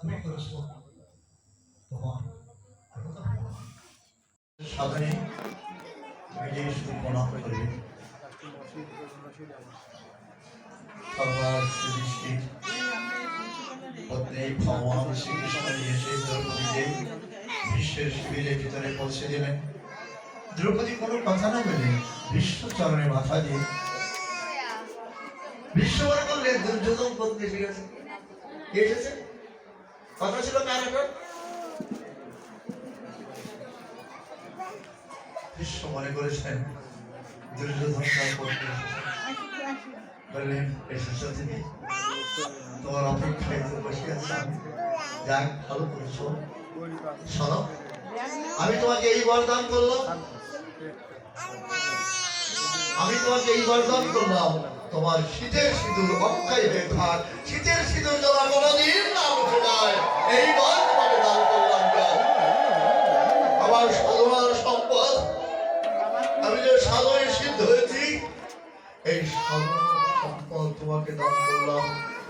তুমি করেছ তোমার। কথা ভালো না। সাধনে তুমি করবে ভগবান এসে দ্রৌপদীকে বিশ্বের শিবিরের ভিতরে পৌঁছে দিলেন। দ্রৌপদী কোনো কথা না বলে বিশ্ব চরণে মাথা দিয়ে বিশ্ব মনে করলে দুর্যোধন পত্নী এসে গেছে কে এসেছে? কথা ছিল কার এখন? বিশ্ব মনে করেছেন দুর্যোধন তার এসেছে। বললেন, এসেছ তিনি তোমার অপেক্ষায় তো বসে আছি যাক, ভালো করেছ। শোনো, আমি তোমাকে এই বরদান করলাম। আমি তোমাকে এই বরদান করলাম, তোমার শীতের সিঁদুর অক্ষয় হয়ে থাক। শীতের সিঁদুর যারা কোনোদিন না উঠে যায় এই বর তোমাকে দান করলাম আমার সাধনার সম্পদ, আমি যে সাধনে সিদ্ধ হয়েছি, এই সাধনার সম্পদ তোমাকে দান করলাম।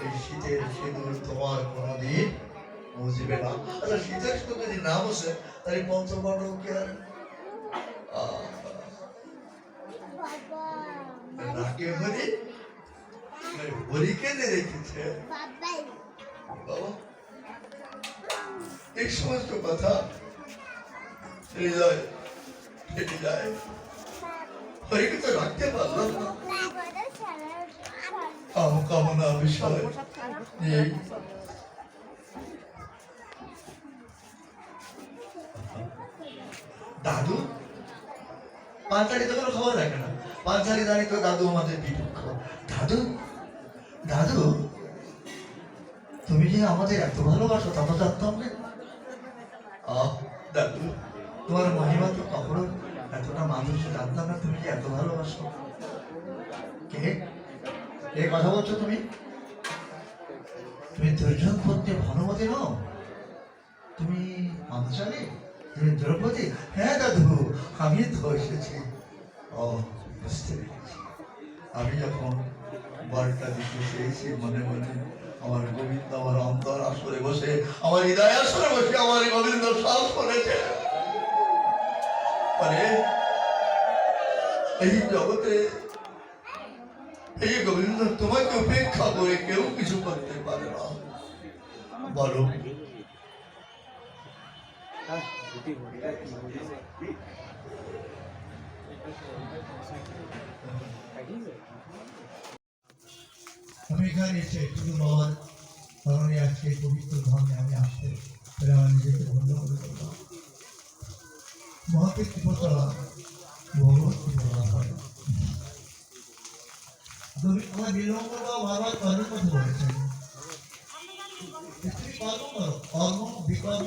এই শীতের সিঁদুর তোমার কোনোদিন বুঝবে না। আচ্ছা শীতের সিঁদুর যদি না বসে তাহলে পঞ্চপাণ্ডব কে আর নাকে হরি? হরিকে যে রেখেছে? বাবা। এই সমস্ত কথা হৃদয় ফেটে যায় হরিকে তো রাখতে পারলাম না। কাম কামনা বিষয় নেই দাদু পাঁচালি তো কোনো খবর রাখে না। পাঁচালি জানি তো দাদু আমাদের বিপক্ষ দাদু? দাদু? তুমি যে আমাদের এত ভালোবাসো, তা তো জানতাম না। দাদু, তোমার মহিমা তো কখনো এতটা মানুষ জানতাম না, তুমি যে এত ভালোবাসো। কে? কথা বলছো তুমি? তুমি দুর্যোধন করতে ভানুমতি নও? তুমি পাঞ্চালী তুমি দ্রৌপদী? হ্যাঁ দাদু, আমি তো এসেছি। ও বুঝতে পেরেছি। আমি যখন বারটা দিতে চেয়েছি, মনে মনে আমার গোবিন্দ আমার অন্তর আসরে বসে, আমার হৃদয় আসরে বসে, আমার গোবিন্দ সব শুনেছে। মানে এই জগতে এই গোবিন্দ তোমাকে উপেক্ষা করে কেউ কিছু করতে পারে না। বলো। আমি এখানে এসে শুধু বাবার স্মরণে আজকে পবিত্র ধর্মে আমি আসতে তাহলে আমার নিজেকে ধন্য করে করলাম মহাপীর কৃপতলা ভগবত কৃপতলা হয় আমার বিলম্ব বা বারবার কর্মের কথা বলেছেন কর্ম বিকর্ম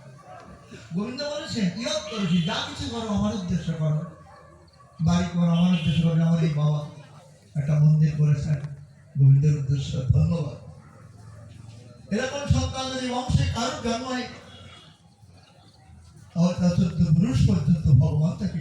গোবিন্দ বলেছে ইয়ত করেছি, যা কিছু করো, আমার উদ্দেশ্য করো। বাড়ি করো, আমার উদ্দেশ্য করো, আমার এই বাবা একটা মন্দির করেছেন। গোবিন্দের উদ্দেশ্য ধন্যবাদ। এরকম সন্তান যদি বংশে কারোর জন্ম হয়, তাহলে তার চোদ্দ পুরুষ পর্যন্ত ভগবান তাকে